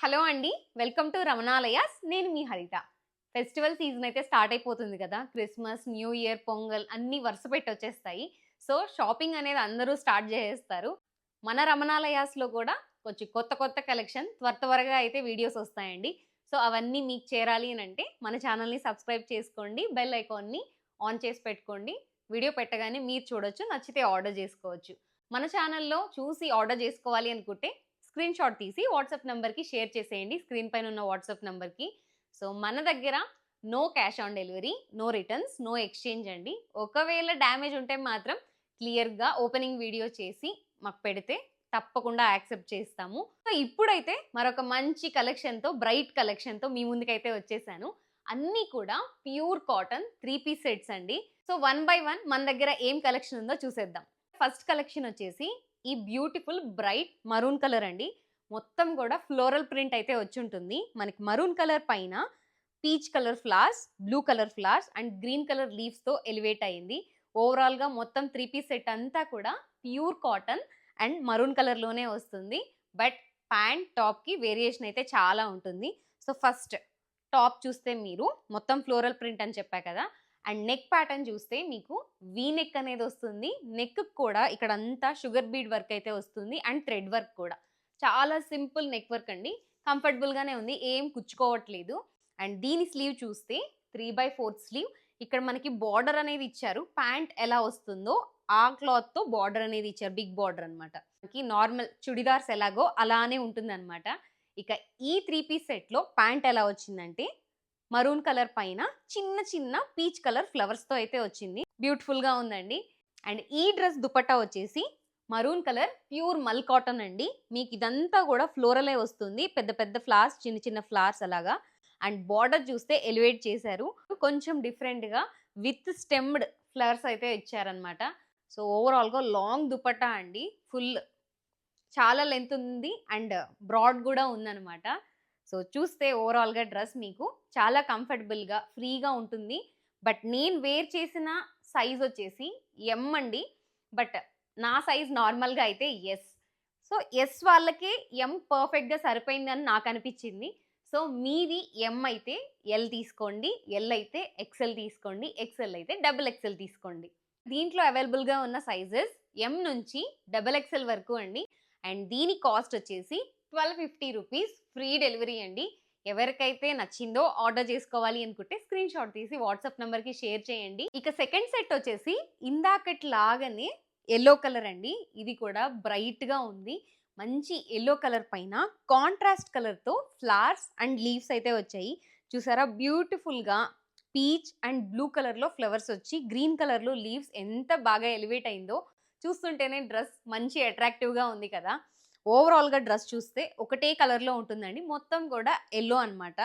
Hello అండి welcome to Ramanalayas. నేను మీ హరిత. ఫెస్టివల్ సీజన్ అయితే స్టార్ట్ అయిపోతుంది కదా. క్రిస్మస్ న్యూ ఇయర్ పొంగల్ అన్నీ వరుస పెట్టి వచ్చేస్తాయి సో షాపింగ్ అనేది అందరూ స్టార్ట్ చేసేస్తారు. మన రమణాలయాస్లో కూడా కొంచెం కొత్త కొత్త కలెక్షన్ త్వర త్వరగా అయితే వీడియోస్ వస్తాయండి. సో అవన్నీ మీకు చేరాలి అని అంటే మన ఛానల్ని సబ్స్క్రైబ్ చేసుకోండి బెల్ ఐకాన్ని ఆన్ చేసి పెట్టుకోండి. వీడియో పెట్టగానే మీరు చూడొచ్చు నచ్చితే ఆర్డర్ చేసుకోవచ్చు. మన ఛానల్లో చూసి ఆర్డర్ చేసుకోవాలి అనుకుంటే స్క్రీన్ షాట్ తీసి వాట్సాప్ నెంబర్కి షేర్ చేసేయండి. స్క్రీన్ పైన ఉన్న వాట్సాప్ నెంబర్కి. సో మన దగ్గర no cash on delivery no returns no exchange అండి. ఒకవేళ డ్యామేజ్ ఉంటే మాత్రం క్లియర్గా ఓపెనింగ్ వీడియో చేసి మాకు పెడితే తప్పకుండా యాక్సెప్ట్ చేస్తాము. సో ఇప్పుడైతే మరొక మంచి కలెక్షన్తో బ్రైట్ కలెక్షన్తో మీ ముందుకైతే వచ్చేసాను. అన్నీ కూడా pure cotton three piece sets అండి. సో వన్ బై వన్ మన దగ్గర ఏం కలెక్షన్ ఉందో చూసేద్దాం. ఫస్ట్ కలెక్షన్ వచ్చేసి ఈ బ్యూటిఫుల్ బ్రైట్ మరూన్ కలర్ అండి. మొత్తం కూడా ఫ్లోరల్ ప్రింట్ అయితే వచ్చి ఉంటుంది మనకి మరూన్ కలర్ పైన peach colour flowers blue colour flowers and green colour లీవ్స్తో elevate అయింది. ఓవరాల్గా మొత్తం త్రీ పీస్ సెట్ అంతా కూడా ప్యూర్ కాటన్ అండ్ మరూన్ కలర్లోనే వస్తుంది. బట్ ప్యాంట్ టాప్కి వేరియేషన్ అయితే చాలా ఉంటుంది. సో ఫస్ట్ టాప్ చూస్తే మీరు మొత్తం ఫ్లోరల్ ప్రింట్ అని చెప్పా కదా అండ్ నెక్ ప్యాటర్న్ చూస్తే మీకు వీ నెక్ అనేది వస్తుంది. నెక్ కూడా ఇక్కడ అంతా షుగర్ బీడ్ వర్క్ అయితే వస్తుంది అండ్ థ్రెడ్ వర్క్ కూడా. చాలా సింపుల్ నెక్ వర్క్ అండి. కంఫర్టబుల్గానే ఉంది. ఏం కుచ్చుకోవట్లేదు. అండ్ దీని స్లీవ్ చూస్తే త్రీ బై ఫోర్త్ స్లీవ్. ఇక్కడ మనకి బార్డర్ అనేది ఇచ్చారు. ప్యాంట్ ఎలా వస్తుందో ఆ క్లాత్తో బార్డర్ అనేది ఇచ్చారు. బిగ్ బార్డర్ అనమాట మనకి నార్మల్ చుడిదార్స్ ఎలాగో అలానే ఉంటుంది ఇక ఈ త్రీ పీస్ సెట్లో ప్యాంట్ ఎలా వచ్చిందంటే మరూన్ కలర్ పైన చిన్న చిన్న పీచ్ కలర్ ఫ్లవర్స్తో అయితే వచ్చింది. బ్యూటిఫుల్గా ఉందండి. అండ్ ఈ డ్రెస్ దుపట్టా వచ్చేసి maroon colour pure mul cotton అండి. మీకు ఇదంతా కూడా ఫ్లోరలే వస్తుంది. పెద్ద పెద్ద ఫ్లవర్స్ చిన్న చిన్న ఫ్లవర్స్ అలాగా. అండ్ బార్డర్ చూస్తే ఎలివేట్ చేశారు. కొంచెం డిఫరెంట్గా విత్ స్టెమ్డ్ ఫ్లవర్స్ అయితే ఇచ్చారనమాట సో ఓవరాల్గా లాంగ్ దుపట్టా అండి. ఫుల్ చాలా లెంత్ ఉంది. అండ్ బ్రాడ్ కూడా ఉందన్నమాట. సో చూస్తే ఓవరాల్గా డ్రెస్ మీకు చాలా కంఫర్టబుల్గా ఫ్రీగా ఉంటుంది. బట్ నేను వేర్ చేసిన సైజ్ వచ్చేసి ఎం అండి. బట్ నా సైజ్ నార్మల్గా అయితే ఎస్ సో ఎస్ వాళ్ళకే ఎం పర్ఫెక్ట్గా సరిపోయిందని నాకు అనిపించింది. సో మీది ఎం అయితే ఎల్ తీసుకోండి ఎల్ అయితే ఎక్సెల్ తీసుకోండి ఎక్సెల్ అయితే డబుల్ ఎక్సెల్ తీసుకోండి. దీంట్లో అవైలబుల్గా ఉన్న సైజెస్ ఎం నుంచి డబుల్ ఎక్సెల్ వరకు అండి. అండ్ దీని కాస్ట్ వచ్చేసి twelve fifty rupees free delivery అండి. ఎవరికైతే నచ్చిందో ఆర్డర్ చేసుకోవాలి అనుకుంటే స్క్రీన్ షాట్ తీసి వాట్సాప్ నెంబర్కి షేర్ చేయండి. ఇక సెకండ్ సెట్ వచ్చేసి ఇందాకటి లాగానే ఎల్లో కలర్ అండి. ఇది కూడా బ్రైట్గా ఉంది. మంచి ఎల్లో కలర్ పైన కాంట్రాస్ట్ కలర్తో ఫ్లవర్స్ అండ్ లీవ్స్ అయితే వచ్చాయి. చూసారా? బ్యూటిఫుల్గా పీచ్ అండ్ బ్లూ కలర్లో ఫ్లవర్స్ వచ్చి గ్రీన్ కలర్లో లీవ్స్ ఎంత బాగా ఎలివేట్ అయిందో చూస్తుంటేనే డ్రెస్ మంచి అట్రాక్టివ్గా ఉంది కదా. ఓవరాల్గా డ్రెస్ చూస్తే ఒకటే కలర్లో ఉంటుందండి. మొత్తం కూడా ఎల్లో అనమాట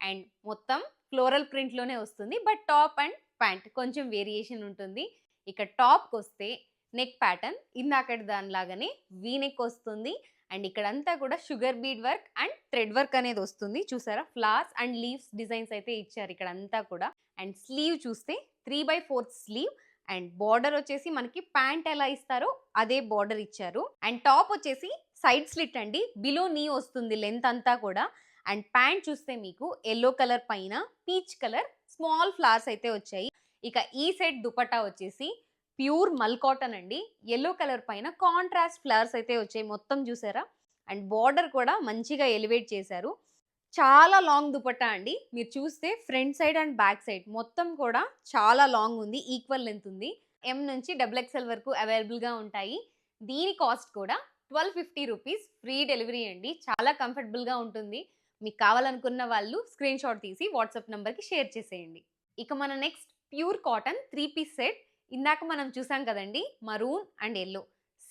అండ్ మొత్తం ఫ్లోరల్ ప్రింట్లోనే వస్తుంది. బట్ టాప్ అండ్ ప్యాంట్ కొంచెం వేరియేషన్ ఉంటుంది. ఇక టాప్కి వస్తే నెక్ ప్యాటర్న్ ఇందాకటి దానిలాగానే వీ నెక్ వస్తుంది. అండ్ ఇక్కడంతా కూడా sugar bead work and thread work అనేది వస్తుంది. చూసారా? ఫ్లవర్స్ అండ్ లీవ్స్ డిజైన్స్ అయితే ఇచ్చారు ఇక్కడ అంతా కూడా. అండ్ స్లీవ్ చూస్తే three by fourth sleeve. And border వచ్చేసి మనకి ప్యాంట్ ఎలా ఇస్తారో అదే బార్డర్ ఇచ్చారు. అండ్ టాప్ వచ్చేసి సైడ్ స్లిట్ అండి. బిలో నీ వస్తుంది లెంత్ అంతా కూడా. అండ్ ప్యాంట్ చూస్తే మీకు ఎల్లో కలర్ పైన పీచ్ కలర్ స్మాల్ ఫ్లవర్స్ అయితే వచ్చాయి. ఇక ఈ సైడ్ దుపట్టా వచ్చేసి ప్యూర్ మల్ కాటన్ అండి. ఎల్లో కలర్ పైన కాంట్రాస్ట్ ఫ్లవర్స్ అయితే వచ్చాయి మొత్తం చూసారా? అండ్ బార్డర్ కూడా మంచిగా ఎలివేట్ చేశారు. చాలా లాంగ్ దుపట్టా అండి. మీరు చూస్తే front side and back side మొత్తం కూడా చాలా లాంగ్ ఉంది. ఈక్వల్ లెంత్ ఉంది. ఎం నుంచి డబుల్ ఎక్స్ఎల్ వరకు అవైలబుల్గా ఉంటాయి. దీని కాస్ట్ కూడా twelve fifty rupees free delivery అండి. చాలా కంఫర్టబుల్గా ఉంటుంది. మీకు కావాలనుకున్న వాళ్ళు స్క్రీన్ షాట్ తీసి వాట్సాప్ నెంబర్కి షేర్ చేసేయండి. ఇక మన next pure cotton three piece set. ఇందాక మనం చూసాం కదండి మరూన్ అండ్ ఎల్లో.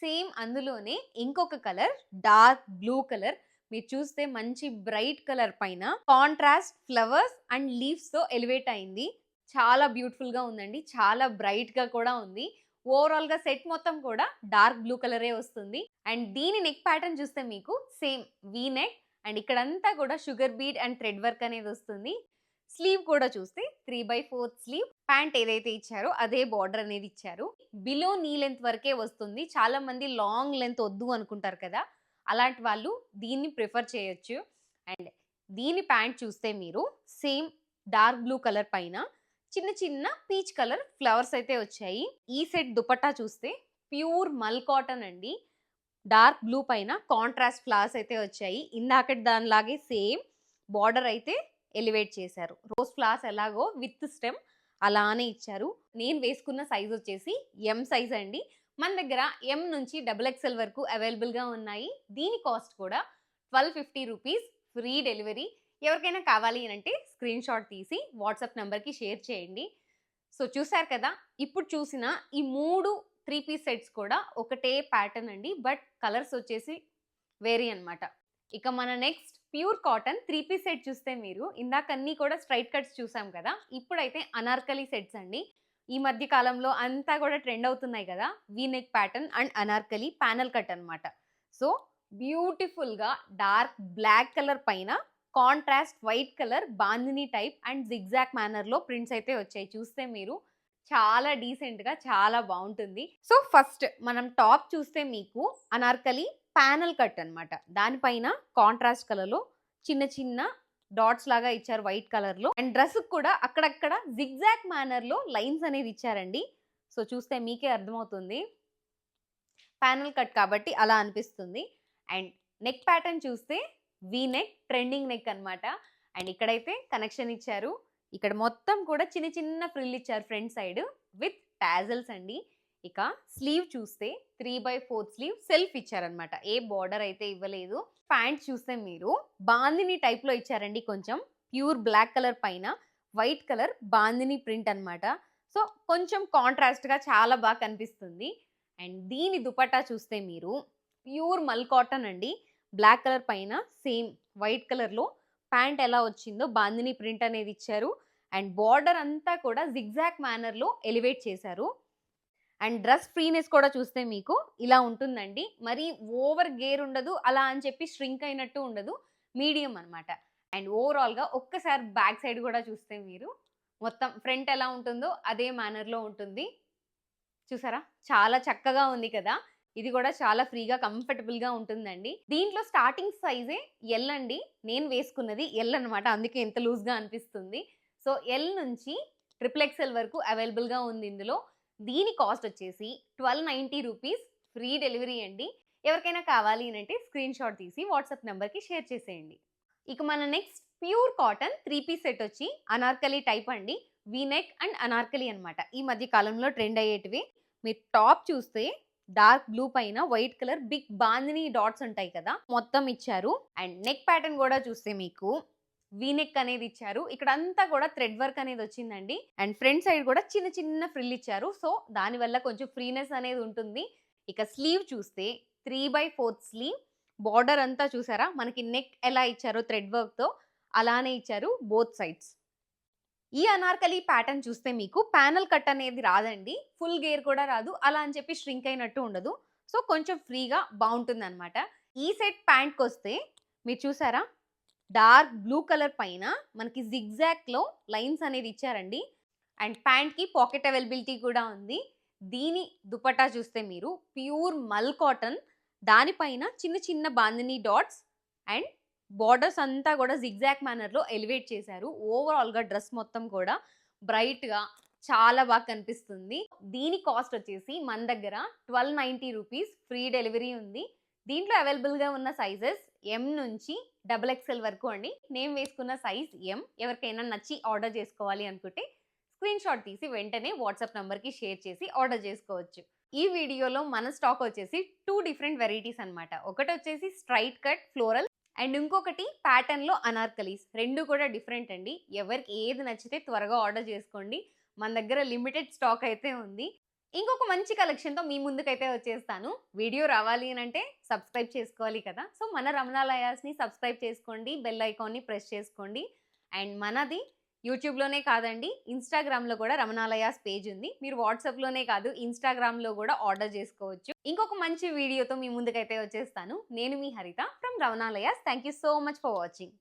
సేమ్ అందులోనే ఇంకొక కలర్ డార్క్ బ్లూ కలర్. మీరు చూస్తే మంచి బ్రైట్ కలర్ పైన కాంట్రాస్ట్ ఫ్లవర్స్ అండ్ లీవ్స్తో ఎలివేట్ అయింది. చాలా బ్యూటిఫుల్గా ఉందండి. చాలా బ్రైట్గా కూడా ఉంది. ఓవరాల్గా సెట్ మొత్తం కూడా డార్క్ బ్లూ కలరే వస్తుంది. అండ్ దీని నెక్ ప్యాటర్న్ చూస్తే మీకు సేమ్ వీ నెక్ అండ్ ఇక్కడంతా కూడా sugar bead and thread work అనేది వస్తుంది. స్లీవ్ కూడా చూస్తే three by fourth sleeve pant ఏదైతే ఇచ్చారో అదే బార్డర్ అనేది ఇచ్చారు. బిలో నీ లెంత్ వరకే వస్తుంది. చాలా మంది లాంగ్ లెంత్ వద్దు అనుకుంటారు కదా అలాంటి వాళ్ళు దీన్ని ప్రిఫర్ చేయొచ్చు. అండ్ దీని ప్యాంట్ చూస్తే మీరు సేమ్ డార్క్ బ్లూ కలర్ పైన చిన్న చిన్న పీచ్ కలర్ ఫ్లవర్స్ అయితే వచ్చాయి. ఈ సెట్ దుపట్టా చూస్తే ప్యూర్ మల్ కాటన్ అండి. డార్క్ బ్లూ పైన కాంట్రాస్ట్ ఫ్లవర్స్ అయితే వచ్చాయి. ఇందాకటి దానిలాగే సేమ్ బార్డర్ అయితే ఎలివేట్ చేశారు. రోజ్ ఫ్లవర్స్ ఎలాగో విత్ స్టెమ్ అలానే ఇచ్చారు. నేను వేసుకున్న సైజ్ వచ్చేసి ఎం సైజ్ అండి. మన దగ్గర ఎం నుంచి డబుల్ ఎక్స్ఎల్ వరకు అవైలబుల్గా ఉన్నాయి. దీని కాస్ట్ కూడా twelve fifty rupees free delivery ఎవరికైనా కావాలి అని అంటే స్క్రీన్ షాట్ తీసి వాట్సాప్ నెంబర్కి షేర్ చేయండి. సో చూసారు కదా ఇప్పుడు చూసిన ఈ మూడు త్రీ పీస్ సెట్స్ కూడా ఒకటే ప్యాటర్న్ అండి బట్ కలర్స్ వచ్చేసి వేరీ అన్నమాట. ఇక మన next pure cotton three piece set చూస్తే మీరు ఇందాక అన్నీ కూడా స్ట్రైట్ కట్స్ చూసాం కదా ఇప్పుడైతే అనార్కలి సెట్స్ అండి. ఈ మధ్య కాలంలో అంతా కూడా ట్రెండ్ అవుతున్నాయి కదా V neck pattern and anarkali panel cut అనమాట సో బ్యూటిఫుల్గా డార్క్ బ్లాక్ కలర్ పైన contrast white colour bandhani type and zigzag మేనర్లో prints అయితే వచ్చాయి. చూస్తే మీరు చాలా డీసెంట్గా చాలా బాగుంటుంది. సో ఫస్ట్ మనం టాప్ చూస్తే మీకు అనార్కలి ప్యానల్ కట్ అన్నమాట. దానిపైన కాంట్రాస్ట్ కలర్లో చిన్న చిన్న డాట్స్ లాగా ఇచ్చారు వైట్ కలర్లో. అండ్ డ్రెస్ కూడా అక్కడక్కడ జిగ్జాక్ మేనర్లో లైన్స్ అనేది ఇచ్చారండి. సో చూస్తే మీకే అర్థమవుతుంది. ప్యానల్ కట్ కాబట్టి అలా అనిపిస్తుంది. అండ్ నెక్ ప్యాటర్న్ చూస్తే వీ నెక్ ట్రెండింగ్ నెక్ అనమాట అండ్ ఇక్కడైతే కనెక్షన్ ఇచ్చారు. ఇక్కడ మొత్తం కూడా చిన్న చిన్న ఫ్రిల్ ఇచ్చారు ఫ్రంట్ సైడ్ విత్ టాజల్స్ అండి. ఇక స్లీవ్ చూస్తే three by fourth sleeve self ఇచ్చారనమాట ఏ బార్డర్ అయితే ఇవ్వలేదు. ప్యాంట్ చూస్తే మీరు బాందిని టైప్లో ఇచ్చారండి కొంచెం. ప్యూర్ బ్లాక్ కలర్ పైన వైట్ కలర్ బాందిని ప్రింట్ అన్నమాట. సో కొంచెం కాంట్రాస్ట్గా చాలా బాగా కనిపిస్తుంది. అండ్ దీని దుపట్టా చూస్తే మీరు ప్యూర్ మల్ కాటన్ అండి. బ్లాక్ కలర్ పైన సేమ్ వైట్ కలర్లో ప్యాంట్ ఎలా వచ్చిందో బాందిని ప్రింట్ అనేది ఇచ్చారు. అండ్ బార్డర్ అంతా కూడా జిగ్జాక్ మేనర్లో ఎలివేట్ చేశారు. అండ్ డ్రెస్ ఫ్రీనెస్ కూడా చూస్తే మీకు ఇలా ఉంటుందండి. మరి ఓవర్ గేర్ ఉండదు అలా అని చెప్పి ష్రింక్ అయినట్టు ఉండదు మీడియం అనమాట అండ్ ఓవరాల్గా ఒక్కసారి బ్యాక్ సైడ్ కూడా చూస్తే మీరు మొత్తం ఫ్రంట్ ఎలా ఉంటుందో అదే మేనర్లో ఉంటుంది. చూసారా? చాలా చక్కగా ఉంది కదా? ఇది కూడా చాలా ఫ్రీగా కంఫర్టబుల్గా ఉంటుందండి. దీంట్లో స్టార్టింగ్ సైజే ఎల్ అండి. నేను వేసుకున్నది ఎల్ అనమాట అందుకే ఎంత లూజ్గా అనిపిస్తుంది. సో ఎల్ నుంచి ట్రిపుల్ ఎక్స్ఎల్ వరకు అవైలబుల్గా ఉంది ఇందులో. దీని కాస్ట్ వచ్చేసి twelve ninety rupees. Free delivery అండి. ఎవరికైనా కావాలి అని అంటే స్క్రీన్ షాట్ తీసి వాట్సాప్ నెంబర్కి షేర్ చేసేయండి. ఇక మన next pure cotton three piece set వచ్చి అనార్కలి టైప్ అండి. వీనెక్ అండ్ అనార్కలి అనమాట ఈ మధ్య కాలంలో ట్రెండ్ అయ్యేటివి. మీరు టాప్ చూస్తే డార్క్ బ్లూ పైన white colour big bandhani dots ఉంటాయి కదా మొత్తం ఇచ్చారు. అండ్ నెక్ ప్యాటర్న్ కూడా చూస్తే మీకు వీనెక్ అనేది ఇచ్చారు. ఇక్కడ అంతా కూడా థ్రెడ్ వర్క్ అనేది వచ్చిందండి. అండ్ ఫ్రంట్ సైడ్ కూడా చిన్న చిన్న ఫ్రిల్ ఇచ్చారు. సో దానివల్ల కొంచెం ఫ్రీనెస్ అనేది ఉంటుంది. ఇక స్లీవ్ చూస్తే three by fourth sleeve. Border అంతా చూసారా? మనకి నెక్ ఎలా ఇచ్చారో థ్రెడ్ వర్క్తో అలానే ఇచ్చారు బోత్ సైడ్స్. ఈ అనార్కలి ప్యాటర్న్ చూస్తే మీకు ప్యానల్ కట్ అనేది రాదండి. ఫుల్ గేర్ కూడా రాదు. అలా అని చెప్పి ష్రింక్ అయినట్టు ఉండదు. సో కొంచెం ఫ్రీగా బాగుంటుంది అనమాట ఈ సెట్ ప్యాంట్కి వస్తే మీరు చూసారా? డార్క్ బ్లూ కలర్ పైన మనకి జిగ్జాక్లో లైన్స్ అనేది ఇచ్చారండి. అండ్ ప్యాంట్కి పాకెట్ అవైలబిలిటీ కూడా ఉంది. దీని దుపట్టా చూస్తే మీరు ప్యూర్ మల్ కాటన్. దానిపైన చిన్న చిన్న బాందిని డాట్స్ అండ్ బార్డర్స్ అంతా కూడా జిగ్జాక్ మేనర్లో ఎలివేట్ చేశారు. ఓవరాల్గా డ్రెస్ మొత్తం కూడా బ్రైట్గా చాలా బాగా కనిపిస్తుంది. దీని కాస్ట్ వచ్చేసి మన దగ్గర twelve ninety rupees free delivery ఉంది. దీంట్లో అవైలబుల్గా ఉన్న సైజెస్ ఎం నుంచి డబుల్ ఎక్స్ఎల్ వరకు అండి. నేను వేసుకున్న సైజ్ ఎం ఎవరికైనా నచ్చి ఆర్డర్ చేసుకోవాలి అనుకుంటే స్క్రీన్ షాట్ తీసి వెంటనే వాట్సాప్ నెంబర్కి షేర్ చేసి ఆర్డర్ చేసుకోవచ్చు. ఈ వీడియోలో మన స్టాక్ వచ్చేసి టూ డిఫరెంట్ వెరైటీస్ అనమాట ఒకటి వచ్చేసి స్ట్రైట్ కట్ ఫ్లోరల్ అండ్ ఇంకొకటి ప్యాటర్న్లో అనార్కలీస్. రెండు కూడా డిఫరెంట్ అండి. ఎవరికి ఏది నచ్చితే త్వరగా ఆర్డర్ చేసుకోండి. మన దగ్గర లిమిటెడ్ స్టాక్ అయితే ఉంది. ఇంకొక మంచి కలెక్షన్తో మీ ముందుకైతే వచ్చేస్తాను. వీడియో రావాలి అని అంటే సబ్స్క్రైబ్ చేసుకోవాలి కదా! సో మన రమణాలయాస్ని సబ్స్క్రైబ్ చేసుకోండి. బెల్ ఐకాన్ని ప్రెస్ చేసుకోండి. అండ్ మనది యూట్యూబ్లోనే కాదండి ఇన్స్టాగ్రామ్లో కూడా రమణాలయాస్ పేజ్ ఉంది. మీరు వాట్సాప్లోనే కాదు ఇన్స్టాగ్రామ్లో కూడా ఆర్డర్ చేసుకోవచ్చు. ఇంకొక మంచి వీడియోతో మీ ముందుకైతే వచ్చేస్తాను. నేను మీ Haritha. From thank you so much for watching